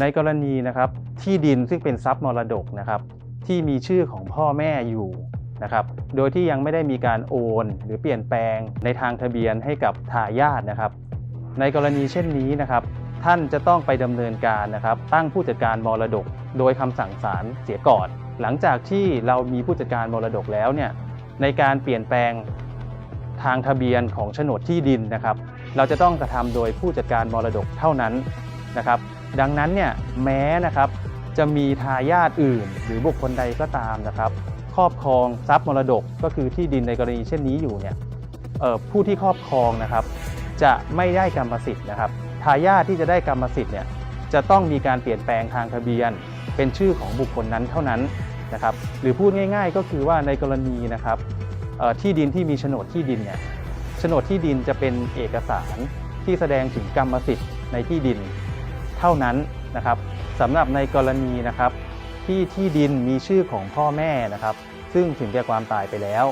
ในกรณีนะครับที่ดินซึ่งเป็นทรัพย์มรดกนะครับที่มีชื่อของพ่อแม่อยู่นะครับโดยที่ยังไม่ได้มีการโอน หรือเปลี่ยนแปลงในทางทะเบียนให้กับทายาทนะครับ ในกรณีเช่นนี้นะครับ ท่านจะต้องไปดำเนินการนะครับ ตั้งผู้จัดการมรดก โดยคำสั่งศาลเสียก่อน หลังจากที่เรามีผู้จัดการมรดกแล้วเนี่ยในการเปลี่ยนแปลงทางทะเบียนของโฉนดที่ดินนะครับ เราจะต้องกระทำโดยผู้จัดการมรดกเท่านั้นนะครับ ดังนั้นเนี่ยแม้นะครับจะมีทายาทอื่น หรือบุคคลใดก็ตามนะครับครอบครองทรัพย์มรดกก็คือที่ดินในกรณีเช่นนี้อยู่เนี่ยผู้ที่ครอบครองนะครับ จะไม่ได้กรรมสิทธิ์นะครับทายาทที่จะได้กรรมสิทธิ์เนี่ยจะต้องมีการเปลี่ยนแปลงทางทะเบียน เป็นชื่อของบุคคลนั้นเท่านั้นนะครับหรือพูดง่าย ๆ ก็คือว่าในกรณีนะครับที่ดินที่มีโฉนดที่ดินเนี่ยโฉนดที่ดินจะเป็นเอกสารที่แสดงถึงกรรมสิทธิ์ในที่ดิน เท่านั้นนะครับสำหรับในกรณีนะครับที่ที่ดินมีชื่อของพ่อแม่นะครับ ซึ่งถึงแก่ความตายไปแล้ว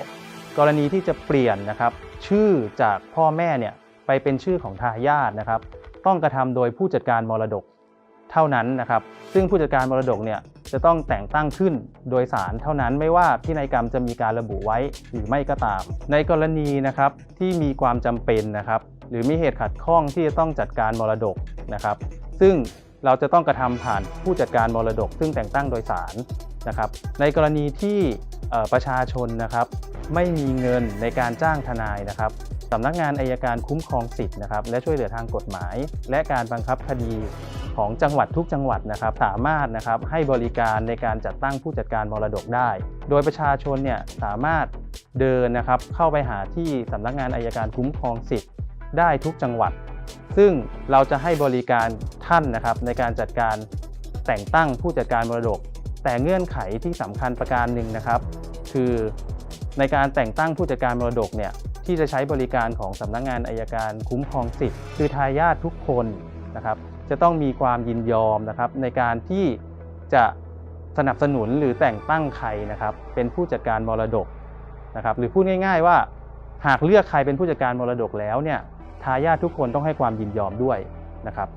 กรณีที่จะเปลี่ยนนะครับ ชื่อจากพ่อแม่เนี่ยไปเป็นชื่อของทายาทนะครับ ต้องกระทำโดยผู้จัดการมรดกเท่านั้นนะครับ ซึ่งผู้จัดการมรดกเนี่ยจะต้องแต่งตั้งขึ้นโดยศาลเท่านั้นไม่ว่าพินัยกรรมจะมีการระบุไว้หรือไม่ก็ตาม ในกรณีนะครับที่มีความจำเป็นนะครับ หรือมีเหตุขัดข้องที่จะต้องจัดการมรดกนะครับ ซึ่งเราจะต้องกระทำผ่านผู้จัดการมรดก ซึ่งแต่งตั้งโดยศาลนะครับ ในกรณีที่ประชาชนนะครับ ไม่มีเงินในการจ้างทนายนะครับสำนักงานอายการคุ้มครองสิทธิ์นะครับ และช่วยเหลือทางกฎหมาย และการบังคับคดีของจังหวัดทุกจังหวัดนะครับ สามารถนะครับให้บริการในการจัดตั้งผู้จัดการมรดกได้ โดยประชาชนเนี่ยสามารถเดินนะครับเข้าไปหาที่สำนักงานอายการคุ้มครองสิทธิ์ได้ทุกจังหวัด ซึ่งเราจะให้บริการท่านนะครับในการจัดการแต่งตั้งผู้จัดการมรดก แต่เงื่อนไขที่สำคัญประการหนึ่งนะครับ คือในการแต่งตั้งผู้จัดการมรดกเนี่ยที่จะใช้บริการของสำนักงานอายการคุ้มครองสิทธิ์คือทายาททุกคนนะครับ จะต้องมีความยินยอมนะครับในการที่จะสนับสนุนหรือแต่งตั้งใครนะครับ เป็นผู้จัดการมรดกนะครับ หรือพูดง่าย ๆ ว่าหากเลือกใครเป็นผู้จัดการมรดกแล้วเนี่ยายาททุกคนต้องให้ความยินยอมด้วยนะครับ